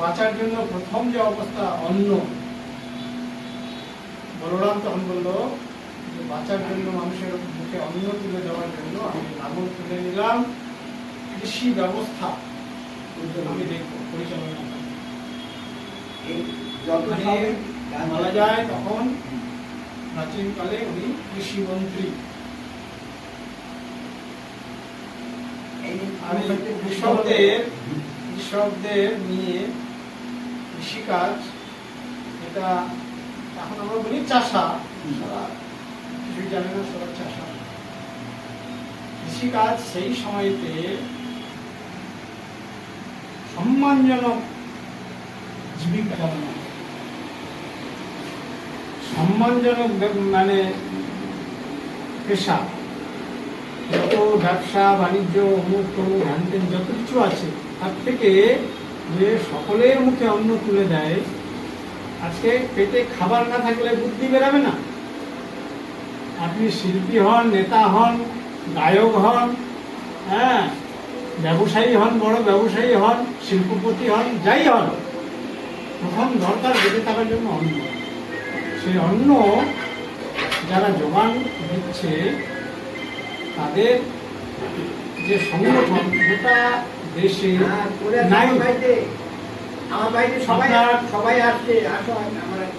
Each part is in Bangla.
বাঁচার জন্য প্রথম যে অবস্থা অন্ন। বলরাম তখন বলল যে বাঁচার জন্য মানুষের মুখে অন্ন তুলে দেওয়ার জন্য আমি লাঙল তুলে নিলাম। কৃষি ব্যবস্থা আমি দেখব পরিচালনা বলা যায় তখন প্রাচীনকালে উনি কৃষি মন্ত্রী। আমি কৃষকদের কৃষকদের নিয়ে কৃষিকাজ এটা এখন আমরা বলি চাষা। কিছুই জানে না, সবার চাষা। কৃষিকাজ সেই সময়তে সম্মানজনক জীবিকা সম্মানজনক মানে পেশা। যত ব্যবসা, বাণিজ্য অমুক তমুক হ্যানতেন যত কিছু আছে, তার থেকে যে সকলের মুখে অন্ন তুলে দেয়, আজকে পেটে খাবার না থাকলে বুদ্ধি বেরাবে না। আপনি শিল্পী হন, নেতা হন, গায়ক হন হ্যাঁ ব্যবসায়ী হন, বড় ব্যবসায়ী হন, শিল্পপতি হন, যাই হন, প্রথম দরকার বেঁচে থাকার জন্য অন্ন। সেই অন্ন যারা যোগান দিচ্ছে, তাদের যে সংগঠন গোটা দেশে হ্যাঁ, করে আছে নাই আমার বাড়িতে। সবাই সবাই আসছে। আসো আমার এক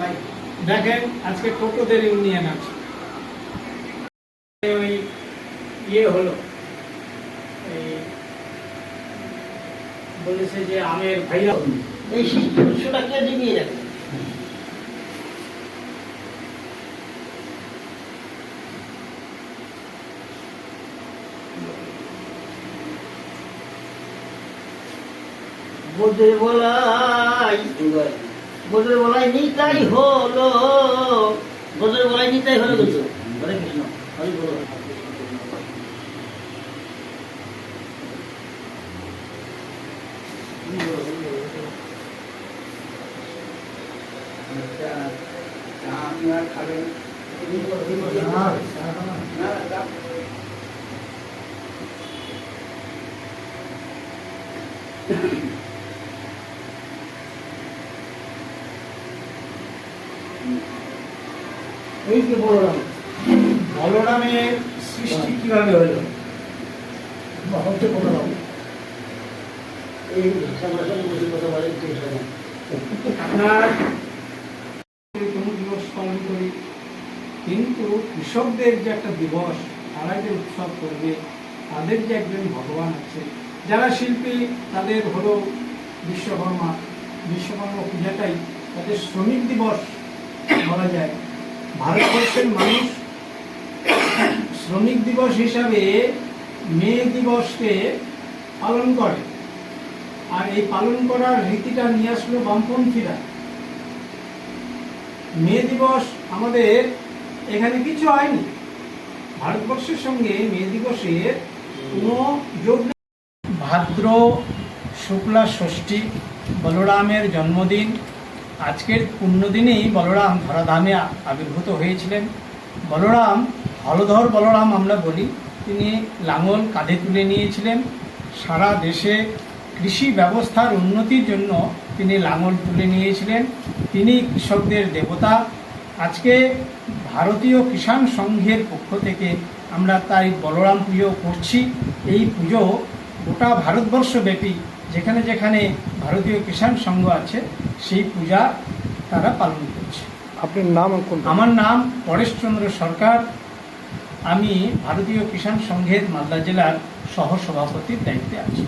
দেখেন আজকে টোটোদের ইউনিয়ন আছে ওই ইয়ে হলো। এই বলেছে যে আমের ভাইয়া এই শস্যটা কে জিমিয়ে রাখে বোধের বলাই বোধের বলাই নিতাই হলো বোধের বলাই নিতাই হলো কিন্তু হরে কৃষ্ণ হরি বল চা চা আপনি আর খাবেন না না এই যে বললাম বলরামের সৃষ্টি কীভাবে হলো? হচ্ছে বললাম এই সামনাসামনি বসে কথা বলে ঠিক আছে। আপনার দিবস পালন করি। কিন্তু কৃষকদের যে একটা দিবস তারা যে উৎসব করবে তাদের যে একজন ভগবান আছে যারা শিল্পী তাদের হলো বিশ্বকর্মা। বিশ্বকর্মা পূজাটাই তাদের শ্রমিক দিবস বলা যায়। ভারতবর্ষের মানুষ শ্রমিক দিবস হিসাবে মে দিবসকে পালন করে। আর এই পালন করার রীতিটা নিয়ে আসলো বামপন্থীরা। মে দিবস আমাদের এখানে কিছু হয়নি। ভারতবর্ষের সঙ্গে মে দিবসের কোনো যোগ ভাদ্র, শুক্লা, ষষ্ঠী, বলরামের জন্মদিন আজকের পুণ্যদিনেই বলরাম ধরাধামে আবির্ভূত হয়েছিলেন। বলরাম, হলধর বলরাম আমরা বলি, তিনি লাঙল কাঁধে তুলে নিয়েছিলেন। সারা দেশে কৃষি ব্যবস্থার উন্নতির জন্য তিনি লাঙল তুলে নিয়েছিলেন। তিনি কৃষকদের দেবতা। আজকে ভারতীয় কিষাণ সংঘের পক্ষ থেকে আমরা তাই বলরাম পুজো করছি। এই পুজো গোটা ভারতবর্ষব্যাপী যেখানে যেখানে ভারতীয় কিষাণ সংঘ আছে সেই পূজা তারা পালন করছে। আপনার নাম আমার নাম পরেশচন্দ্র সরকার। আমি ভারতীয় কিষাণ সংঘের মালদা জেলার সহ সভাপতির দায়িত্বে আছি।